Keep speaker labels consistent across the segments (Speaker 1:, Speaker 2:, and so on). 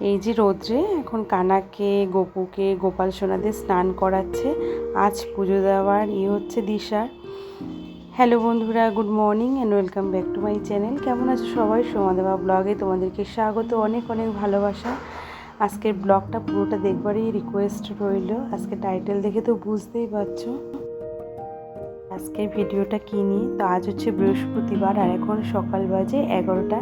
Speaker 1: এই যে রোদ্রে এখন কানাকে, গোপুকে, গোপাল সোনাদের স্নান করাচ্ছে। আজ পুজো দেওয়ার ই হচ্ছে দিশার হ্যালো বন্ধুরা, good morning and welcome back to my channel কেমন আছো সবাই? সোমাদেবা ব্লগে তোমাদেরকে স্বাগত, অনেক অনেক ভালোবাসা। আজকের ব্লগটা পুরোটা দেখবারই রিকোয়েস্ট রইল। আজকে টাইটেল দেখে তো বুঝতেই পারছ। আজকের ভিডিওটা কী নিয়ে? তো আজ হচ্ছে বৃহস্পতিবার আর এখন সকাল বাজে এগারোটা।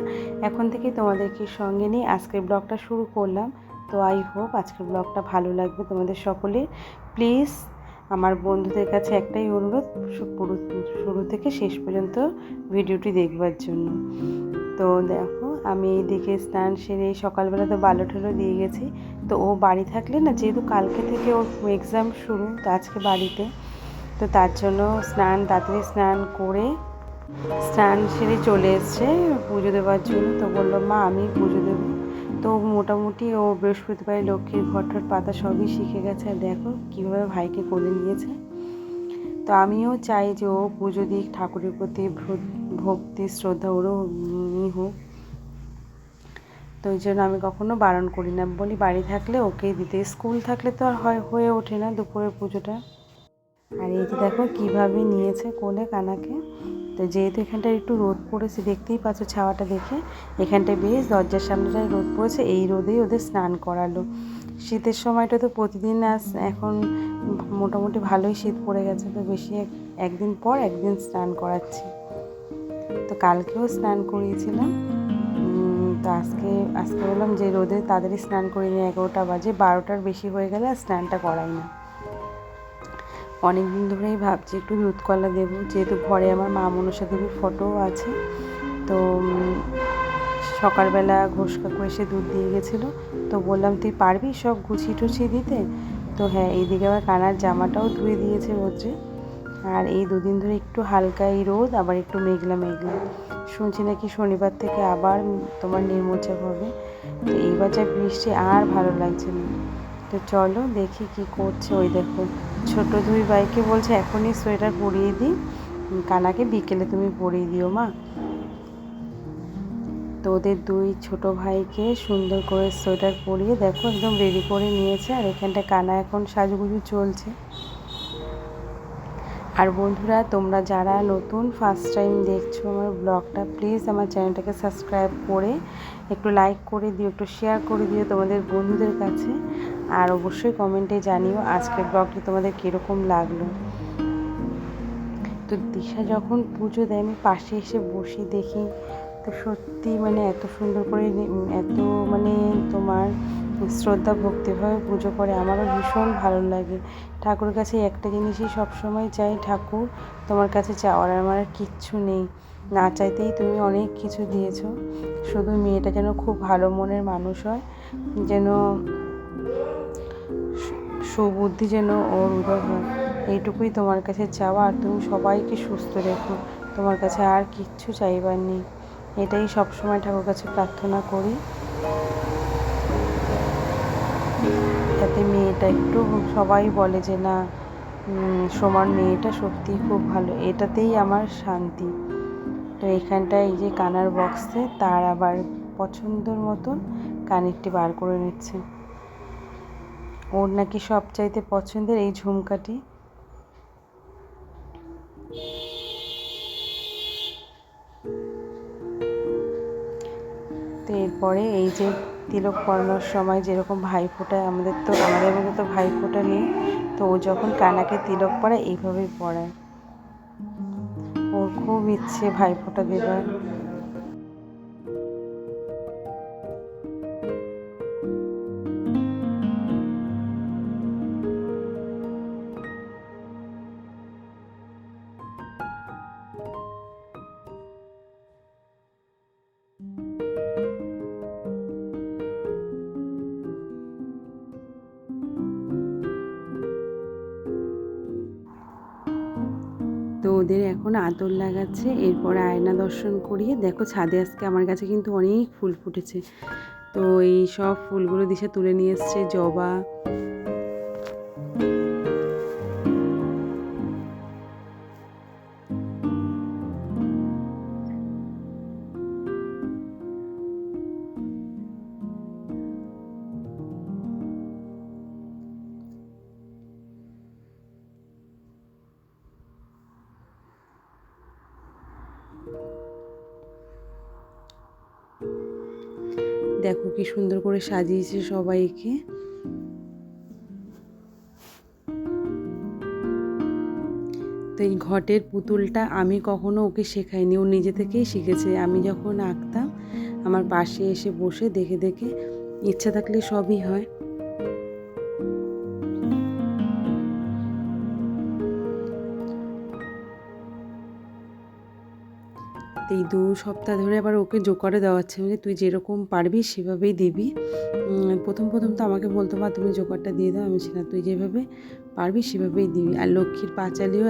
Speaker 1: এখন থেকে তোমাদেরকে সঙ্গে নিয়ে আজকের ব্লগটা শুরু করলাম। তো আই হোপ আজকের ব্লগটা ভালো লাগবে তোমাদের সকলে প্লিজ আমার বন্ধুদের কাছে একটাই অনুরোধ পুরো, শুরু থেকে শেষ পর্যন্ত ভিডিওটি দেখবার জন্য। তো দেখো, আমি এইদিকে স্নান সেরে সকালবেলা তো বালো ঠালো দিয়ে গেছি। তো ও বাড়ি থাকলে না, যেহেতু কালকে থেকে ওর এক্সাম শুরু, তো আজকে বাড়িতে। তো তার জন্য স্নান, তাড়াতাড়ি স্নান করে স্নান সেরে চলে এসছে পুজো দেওয়ার জন্য। তো বলল, মা, আমি পুজো দেবো। তো মোটামুটি ও বৃহস্পতিবার, লক্ষ্মীর ঘটর পাতা সবই শিখে গেছে। আর দেখো কীভাবে ভাইকে কোলে নিয়েছে। তো আমিও চাই যে ও পুজো দিক, ঠাকুরের প্রতি ভক্তি, শ্রদ্ধা, ওরও ই হোক। তো ওই জন্য আমি কখনো বারণ করি না। বলি, বাড়ি থাকলে ওকেই দিতে। স্কুল থাকলে তো আর হয়, হয়ে ওঠে না দুপুরের পুজোটা। আর এই যে দেখো কীভাবে নিয়েছে কোলে কানাকে। তো যেহেতু এখানটায় একটু রোদ পড়েছে, দেখতেই পাচ্ছ ছাওয়াটা দেখে। এখানটায় বেশ দরজার সামনেটায় রোদ পড়েছে, এই রোদেই ওদের স্নান করালো। শীতের সময়টা তো প্রতিদিন আস, এখন মোটামুটি ভালোই শীত পড়ে গেছে, তো বেশি একদিন পর একদিন স্নান করাচ্ছি। তো কালকেও স্নান করিয়েছিলাম। তো আজকে আজকে বললাম যে রোদে তাড়াতাড়ি স্নান করিনি এগারোটা বাজে, বারোটার বেশি হয়ে গেলে আর স্নানটা করাই না। অনেক দিন ধরেই ভাবছি একটু দুধ কলা দেবো। যেহেতু ঘরে আমার মা মনসা দেবীর ফটোও আছে, তো সকালবেলা ঘোষ কাকু এসে দুধ দিয়ে গেছিল। তো বললাম, তুই পারবি সব গুছিয়ে টুছিয়ে দিতে? তো হ্যাঁ এইদিকে আবার কানার জামাটাও ধুয়ে দিয়েছে রোদ্রে আর এই দুদিন ধরে একটু হালকা এই রোদ, আবার একটু মেঘলা মেঘলা। শুনছি নাকি শনিবার থেকে আবার তোমার নির্মোচক হবে। তো এইবার যা বৃষ্টি, আর ভালো লাগছে না। তো চলো দেখি কি করছে ওই দেখো। ছোট দুই ভাইকে বলছে, এখনই সোয়েটার পরিয়ে দিই। কানাকে বিকেলে তুমি পরিয়ে দিও, মা। তো ওদের দুই ছোট ভাইকে সুন্দর করে সোয়েটার পরিয়ে দেখো, একদম রেডি করে নিয়েছে। আর এখানটা কানা এখন সাজুগুজু চলছে। আর বন্ধুরা, তোমরা যারা নতুন ফার্স্ট টাইম দেখছ আমার ব্লগটা প্লিজ আমার চ্যানেলটাকে সাবস্ক্রাইব করে একটু লাইক করে দিও, একটু শেয়ার করে দিও তোমাদের বন্ধুদের কাছে। আর অবশ্যই কমেন্টে জানিও আজকের ব্লগটি তোমাদের কীরকম লাগল। তো দিশা যখন পুজো দেয়, আমি পাশে এসে বসে দেখি, তো সত্যি মানে এত সুন্দর করে এত মানে তোমার শ্রদ্ধা ভক্তিভাবে পুজো করে। আমারও ভীষণ ভালো লাগে। ঠাকুরের কাছে একটা জিনিসই সবসময় চাই, ঠাকুর তোমার কাছে চাওয়ার। আমার আর কিচ্ছু নেই। না চাইতেই তুমি অনেক কিছু দিয়েছ। শুধু মেয়েটা যেন খুব ভালো মনের মানুষ হয়, যেন সুবুদ্ধি যেন ওর উদয় হয়। এইটুকুই তোমার কাছে চাওয়া। আর তুমি সবাইকে সুস্থ রেখো। তোমার কাছে আর কিচ্ছু চাইবার নেই। এটাই সবসময় ঠাকুর কাছে প্রার্থনা করি। যাতে মেয়েটা একটু সবাই বলে যে, না সমান মেয়েটা সত্যিই খুব ভালো। এটাতেই আমার শান্তি। তো এখানটায় এই যে কানার বক্সে তার আবার পছন্দর মতন কানেরটি বার করে নিচ্ছে। ওর নাকি সবচাইতে পছন্দের এই ঝুমকাটি। তো এরপরে এই যে তিলক পড়ানোর সময় যেরকম ভাই ফোটায় আমাদের তো, আমাদের মধ্যে তো ভাইফোঁটা নেই। তো ও যখন কানাকে তিলক পড়ায়, এইভাবেই পড়ায়। ওর খুব ইচ্ছে ভাইফোঁটা দেবার। ওদের এখন আতর লাগাচ্ছে, এরপর আয়না দর্শন করিয়ে, দেখো ছাদে আজকে আমার কাছে কিন্তু অনেক ফুল ফুটেছে। তো এই সব ফুলগুলো দিশে তুলে নিয়ে এসছে জবা দেখো কি সুন্দর করে সাজিয়েছে সবাইকে। তো এই ঘটের পুতুলটা আমি কখনো ওকে শেখাইনি, ও নিজে থেকেই শিখেছে। আমি যখন আঁকতাম, আমার পাশে এসে বসে দেখে দেখে ইচ্ছা থাকলে সবই হয়। এই দু সপ্তাহ ধরে আবার ওকে জোকারে দেওয়াচ্ছে। মানে তুই যেরকম পারবি সেভাবেই দিবি। প্রথম প্রথম তো আমাকে বলতো, মা, তুমি জোকারটা দিয়ে দাও। আমি না, তুই যেভাবে পারবি সেভাবেই দিবি। আর লক্ষ্মীর পাঁচালিও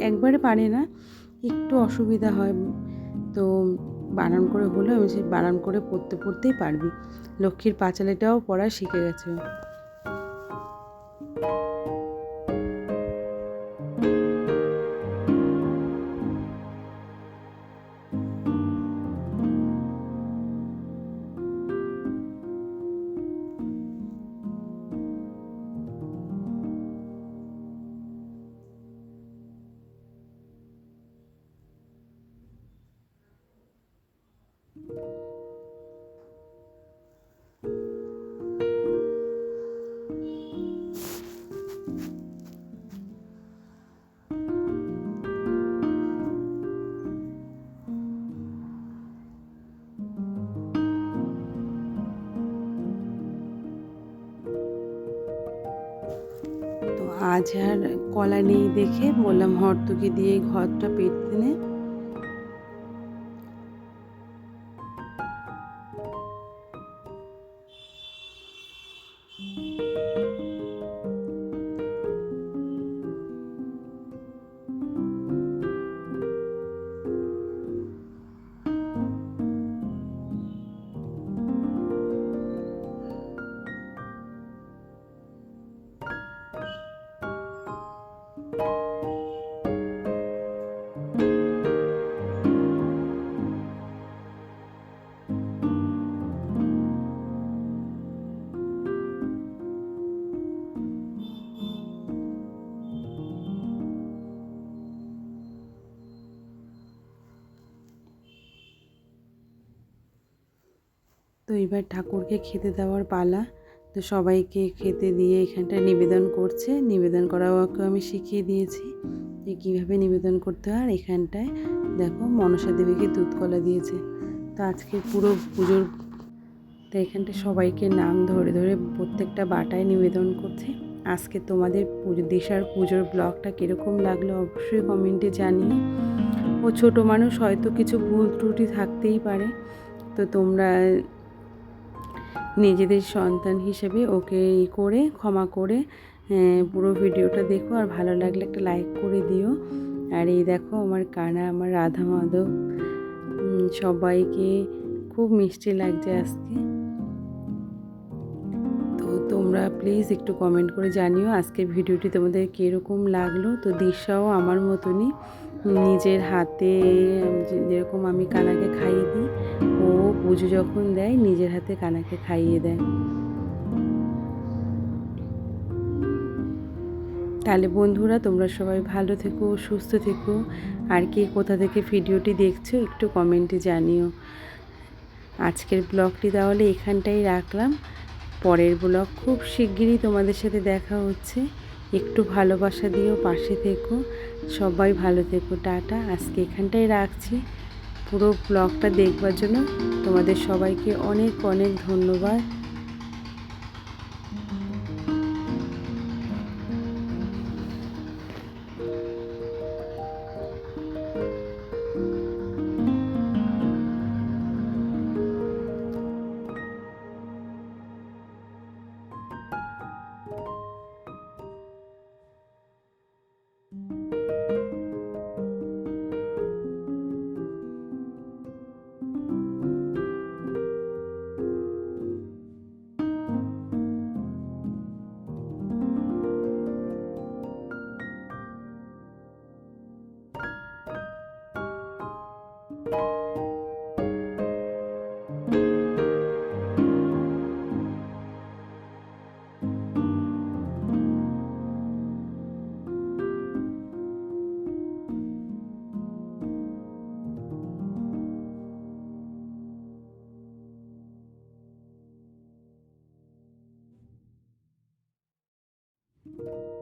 Speaker 1: একবারে পারে না। একটু অসুবিধা হয়। তো বানান করে হলেও আমি সে বানান করে পড়তে, পড়তেই পারবি। লক্ষ্মীর পাঁচালিটাও পড়া শিখে গেছে। আজ আর কলা নেই দেখে বললাম হরতুকি দিয়ে ঘরটা পেটতে নে তো এবার ঠাকুরকে খেতে দেওয়ার পালা। তো সবাইকে খেতে দিয়ে এখানটায় নিবেদন করছে। নিবেদন করাও আমি শিখিয়ে দিয়েছি যে কীভাবে নিবেদন করতে হয়। আর এখানটায় দেখো মনসা দেবীকে দুধ কলা দিয়েছে। তো আজকে পুরো পুজোর তো এখানটায় সবাইকে নাম ধরে ধরে প্রত্যেকটা বাটায় নিবেদন করছে। আজকে তোমাদের পুজো দিশার পুজোর ব্লগটা কীরকম লাগল অবশ্যই কমেন্টে জানিও। ও ছোটো মানুষ হয়তো কিছু ভুল ত্রুটি থাকতেই পারে। তো তোমরা নিজেদের সন্তান হিসেবে ওকে ই করে, ক্ষমা করে পুরো ভিডিওটা দেখো আর ভালো লাগলে একটা লাইক করে দিও। আর এই দেখো আমার কানা, আমার রাধা মাধব সবাইকে খুব মিষ্টি লাগছে আজকে। তোমরা প্লিজ একটু কমেন্ট করে জানিও আজকের ভিডিওটি তোমাদের কীরকম লাগল। তো দিশাও আমার মতনই নিজের হাতে যেরকম আমি কানাকে খাইয়ে দিই, ও পুজো যখন দেয় নিজের হাতে কানাকে খাইয়ে দেয়। তাহলে বন্ধুরা, তোমরা সবাই ভালো থেকো, সুস্থ থেকো। আর কে কোথা থেকে ভিডিওটি দেখছ একটু কমেন্টে জানিও। আজকের ব্লগটি তাহলে এখানটাই রাখলাম। পরের ব্লগ খুব শিগগিরই তোমাদের সাথে দেখা হচ্ছে। একটু ভালোবাসা দিও, পাশে থেকো। সবাই ভালো থেকো, টাটা। আজকে এখানটাই রাখছি। পুরো ব্লগটা দেখবার জন্য তোমাদের সবাইকে অনেক অনেক ধন্যবাদ। thank you